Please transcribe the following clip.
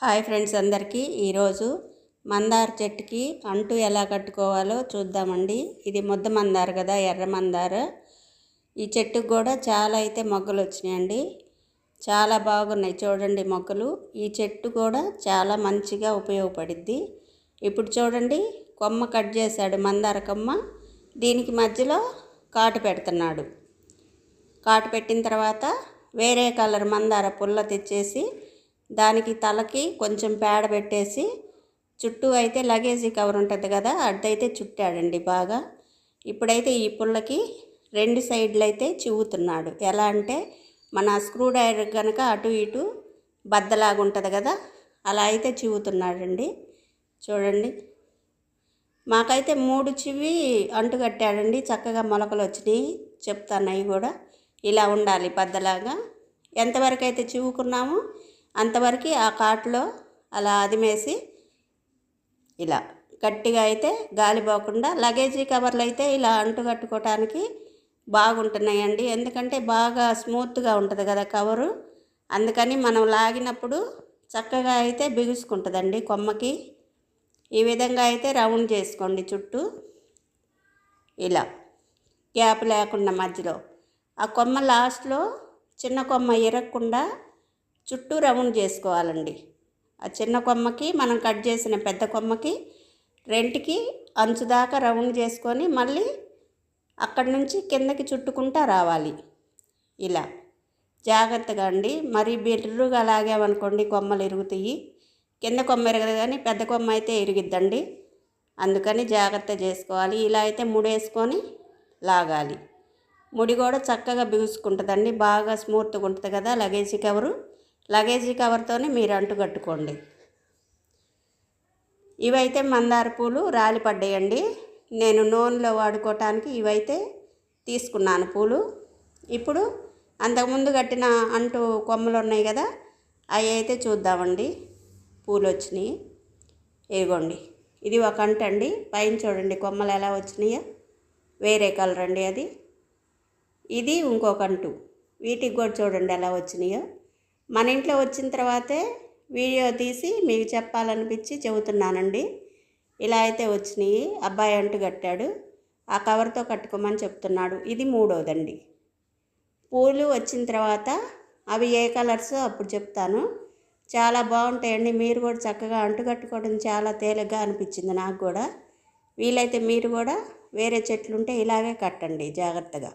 Hi friends అందరికీ. ఈరోజు మందార చెట్టుకి అంటు ఎలా కట్టుకోవాలో చూద్దామండి. ఇది ముద్ద మందార కదా ఎర్ర మందార. ఈ చెట్టుకు కూడా చాలా అయితే మొగ్గలు వచ్చినాయండి. చాలా బాగున్నాయి చూడండి మొగ్గలు. ఈ చెట్టు కూడా చాలా మంచిగా ఉపయోగపడిద్ది. ఇప్పుడు చూడండి కొమ్మ కట్ చేశాడు మందార కొమ్మ. దీనికి మధ్యలో కాటు పెడుతున్నాడు. కాటు పెట్టిన తర్వాత వేరే కలర్ మందార పుల్ల తెచ్చేసి దానికి తలకి కొంచెం పేడ పెట్టేసి చుట్టూ అయితే లగేజీ కవర్ ఉంటుంది కదా అడ్డైతే చుట్టాడండి బాగా. ఇప్పుడైతే ఈ పుల్లకి రెండు సైడ్లు అయితే చివుతున్నాడు ఎలా అంటే మన స్క్రూ డ్రైవర్ కనుక అటు ఇటు బద్దలాగా ఉంటుంది కదా అలా అయితే చివుతున్నాడండి చూడండి. మాకైతే మూడు చివి అంటు కట్టాడండి చక్కగా మొలకలు వచ్చినాయి చెప్తాను అవి కూడా. ఇలా ఉండాలి బద్దలాగా. ఎంతవరకు అయితే చివుకున్నామో అంతవరకు ఆ కాట్లో అలా అదిమేసి ఇలా గట్టిగా అయితే గాలి పోకుండా లగేజీ కవర్లు అయితే ఇలా అంటు కట్టుకోవటానికి బాగుంటున్నాయండి. ఎందుకంటే బాగా స్మూత్గా ఉంటుంది కదా కవరు. అందుకని మనం లాగినప్పుడు చక్కగా అయితే బిగుసుకుంటుందండి కొమ్మకి. ఈ విధంగా అయితే రౌండ్ చేసుకోండి చుట్టూ. ఇలా గ్యాప్ లేకుండా మధ్యలో. ఆ కొమ్మ లాస్ట్లో చిన్న కొమ్మ ఇరగకుండా చుట్టూ రౌండ్ చేసుకోవాలండి. ఆ చిన్న కొమ్మకి మనం కట్ చేసిన పెద్ద కొమ్మకి రెంటికి అంచు దాకా రౌండ్ చేసుకొని మళ్ళీ అక్కడి నుంచి కిందకి చుట్టుకుంటా రావాలి. ఇలా. జాగ్రత్తగా అండి. మరి బిర్రుగా లాగామనుకోండి కొమ్మలు ఇరుగుతాయి. కింద కొమ్మ ఇరగదు కానీ పెద్ద కొమ్మ అయితే ఇరిగిద్దండి. అందుకని జాగ్రత్త చేసుకోవాలి. ఇలా అయితే ముడేసుకొని లాగాలి. ముడి కూడా చక్కగా బిగుసుకుంటుందండి. బాగా స్మూత్గా ఉంటుంది కదా లగేజీ కవరు. లగేజీ కవర్తోనే మీరు అంటు కట్టుకోండి. ఇవైతే మందార పూలు రాలిపడ్డాయండి నేను నూనెలో వాడుకోవటానికి ఇవైతే తీసుకున్నాను పూలు. ఇప్పుడు అంతకుముందు కట్టిన అంటు కొమ్మలు ఉన్నాయి కదా అవి అయితే చూద్దామండి. పూలు వచ్చినాయి. ఇదిగోండి. ఇది ఒక అంట అండి. పైన చూడండి కొమ్మలు ఎలా వచ్చినాయో. వేరే కలర్ అండి అది. ఇది ఇంకొక అంటు. వీటికి కూడా చూడండి ఎలా వచ్చినాయో. మన ఇంట్లో వచ్చిన తర్వాతే వీడియో తీసి మీకు చెప్పాలనిపించి చెబుతున్నానండి. ఇలా అయితే వచ్చినాయి. అబ్బాయి అంటు కట్టాడు. ఆ కవర్తో కట్టుకోమని చెప్తున్నాడు. ఇది మూడోదండి. పూలు వచ్చిన తర్వాత అవి ఏ కలర్స్ అప్పుడు చెప్తాను. చాలా బాగుంటాయండి. మీరు కూడా చక్కగా అంటుకట్టుకోవడం చాలా తేలిగ్గా అనిపించింది నాకు కూడా. వీలైతే మీరు కూడా వేరే చెట్లుంటే ఇలాగే కట్టండి జాగ్రత్తగా.